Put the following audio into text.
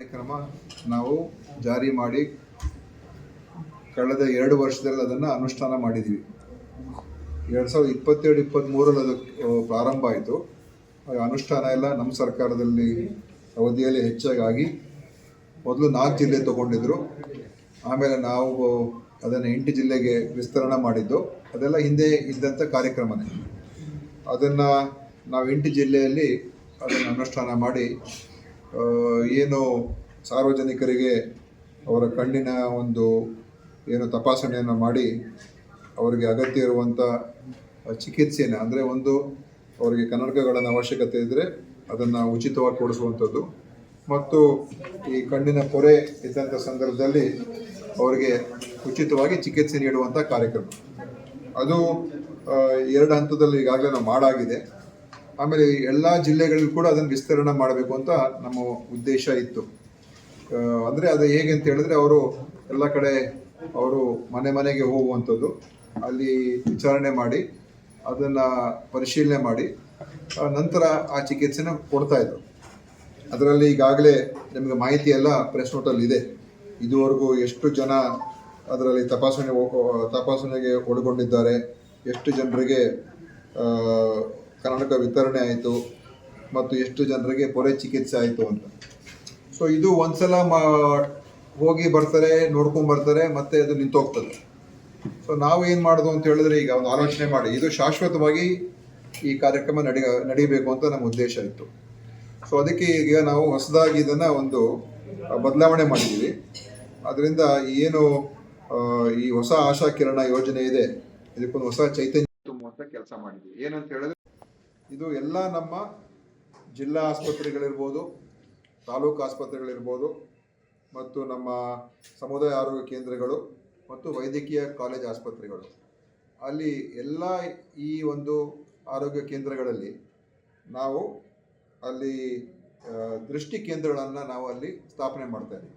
ಕಾರ್ಯಕ್ರಮ ನಾವು ಜಾರಿ ಮಾಡಿ ಕಳೆದ ಎರಡು ವರ್ಷದಲ್ಲಿ ಅದನ್ನು ಅನುಷ್ಠಾನ ಮಾಡಿದ್ವಿ ಎರಡು ಸಾವಿರದ ಇಪ್ಪತ್ತೆರಡು ಇಪ್ಪತ್ತ್ಮೂರಲ್ಲಿ ಅದು ಪ್ರಾರಂಭ ಆಯಿತು. ಅನುಷ್ಠಾನ ಎಲ್ಲ ನಮ್ಮ ಸರ್ಕಾರದಲ್ಲಿ ಅವಧಿಯಲ್ಲಿ ಹೆಚ್ಚಾಗಿ ಮೊದಲು ನಾಲ್ಕು ಜಿಲ್ಲೆ ತಗೊಂಡಿದ್ರು. ಆಮೇಲೆ ನಾವು ಅದನ್ನು ಎಂಟು ಜಿಲ್ಲೆಗೆ ವಿಸ್ತರಣೆ ಮಾಡಿದ್ದು. ಅದೆಲ್ಲ ಹಿಂದೆ ಇದ್ದಂಥ ಕಾರ್ಯಕ್ರಮನೇ. ಅದನ್ನು ನಾವು ಎಂಟು ಜಿಲ್ಲೆಯಲ್ಲಿ ಅದನ್ನು ಅನುಷ್ಠಾನ ಮಾಡಿ ಏನು ಸಾರ್ವಜನಿಕರಿಗೆ ಅವರ ಕಣ್ಣಿನ ಒಂದು ಏನು ತಪಾಸಣೆಯನ್ನು ಮಾಡಿ ಅವರಿಗೆ ಅಗತ್ಯ ಇರುವಂಥ ಚಿಕಿತ್ಸೆನ ಅಂದರೆ ಒಂದು ಅವರಿಗೆ ಕನ್ನಡಕಗಳನ್ನು ಅವಶ್ಯಕತೆ ಇದ್ದರೆ ಅದನ್ನು ಉಚಿತವಾಗಿ ಕೊಡಿಸುವಂಥದ್ದು. ಮತ್ತು ಈ ಕಣ್ಣಿನ ಪೊರೆ ಇದ್ದಂಥ ಸಂದರ್ಭದಲ್ಲಿ ಅವರಿಗೆ ಉಚಿತವಾಗಿ ಚಿಕಿತ್ಸೆ ನೀಡುವಂಥ ಕಾರ್ಯಕ್ರಮ. ಅದು ಎರಡು ಹಂತದಲ್ಲಿ ಈಗಾಗಲೇ ನಾವು ಮಾಡಾಗಿದೆ. ಆಮೇಲೆ ಎಲ್ಲ ಜಿಲ್ಲೆಗಳಲ್ಲಿ ಕೂಡ ಅದನ್ನು ವಿಸ್ತರಣೆ ಮಾಡಬೇಕು ಅಂತ ನಮ್ಮ ಉದ್ದೇಶ ಇತ್ತು. ಅಂದರೆ ಅದು ಹೇಗೆ ಅಂತ ಹೇಳಿದ್ರೆ ಅವರು ಎಲ್ಲ ಕಡೆ ಅವರು ಮನೆ ಮನೆಗೆ ಹೋಗುವಂಥದ್ದು. ಅಲ್ಲಿ ವಿಚಾರಣೆ ಮಾಡಿ, ಅದನ್ನ ಪರಿಶೀಲನೆ ಮಾಡಿ ನಂತರ ಆ ಚಿಕಿತ್ಸೆನ ಕೊಡ್ತಾ ಇದ್ರು. ಅದರಲ್ಲಿ ಈಗಾಗಲೇ ನಿಮಗೆ ಮಾಹಿತಿ ಎಲ್ಲ ಪ್ರೆಸ್ ನೋಟಲ್ಲಿ ಇದೆ. ಇದುವರೆಗೂ ಎಷ್ಟು ಜನ ಅದರಲ್ಲಿ ತಪಾಸಣೆ ತಪಾಸಣೆಗೆ ಒಳಗೊಂಡಿದ್ದಾರೆ, ಎಷ್ಟು ಜನರಿಗೆ ಕನ್ನಡಕ ವಿತರಣೆ ಆಯಿತು ಮತ್ತು ಎಷ್ಟು ಜನರಿಗೆ ಪೊರೆ ಚಿಕಿತ್ಸೆ ಆಯಿತು ಅಂತ. ಸೊ ಇದು ಒಂದ್ಸಲ ಮಾ, ಹೋಗಿ ಬರ್ತಾರೆ, ನೋಡ್ಕೊಂಡು ಬರ್ತಾರೆ, ಮತ್ತೆ ಅದು ನಿಂತೋಗ್ತದೆ. ಸೊ ನಾವು ಏನು ಮಾಡೋದು ಅಂತ ಹೇಳಿದ್ರೆ ಈಗ ಒಂದು ಆಲೋಚನೆ ಮಾಡಿ. ಇದು ಶಾಶ್ವತವಾಗಿ ಈ ಕಾರ್ಯಕ್ರಮ ನಡಿ ನಡೀಬೇಕು ಅಂತ ನಮ್ಮ ಉದ್ದೇಶ ಇತ್ತು. ಸೊ ಅದಕ್ಕೆ ಈಗ ನಾವು ಹೊಸದಾಗಿ ಇದನ್ನು ಒಂದು ಬದಲಾವಣೆ ಮಾಡಿದ್ದೀವಿ. ಅದರಿಂದ ಏನು ಈ ಹೊಸ ಆಶಾ ಕಿರಣ ಯೋಜನೆ ಇದೆ, ಇದಕ್ಕೊಂದು ಹೊಸ ಚೈತನ್ಯ ತುಂಬುವಂತ ಕೆಲಸ ಮಾಡಿದ್ವಿ ಏನಂತ ಹೇಳಿದ್ರೆ ಇದು ಎಲ್ಲ ನಮ್ಮ ಜಿಲ್ಲಾ ಆಸ್ಪತ್ರೆಗಳಿರ್ಬೋದು, ತಾಲೂಕು ಆಸ್ಪತ್ರೆಗಳಿರ್ಬೋದು, ಮತ್ತು ನಮ್ಮ ಸಮುದಾಯ ಆರೋಗ್ಯ ಕೇಂದ್ರಗಳು ಮತ್ತು ವೈದ್ಯಕೀಯ ಕಾಲೇಜ್ ಆಸ್ಪತ್ರೆಗಳು. ಅಲ್ಲಿ ಎಲ್ಲ ಈ ಒಂದು ಆರೋಗ್ಯ ಕೇಂದ್ರಗಳಲ್ಲಿ ನಾವು ಅಲ್ಲಿ ದೃಷ್ಟಿ ಕೇಂದ್ರಗಳನ್ನು ನಾವು ಅಲ್ಲಿ ಸ್ಥಾಪನೆ ಮಾಡ್ತಾ ಇದ್ದೀವಿ.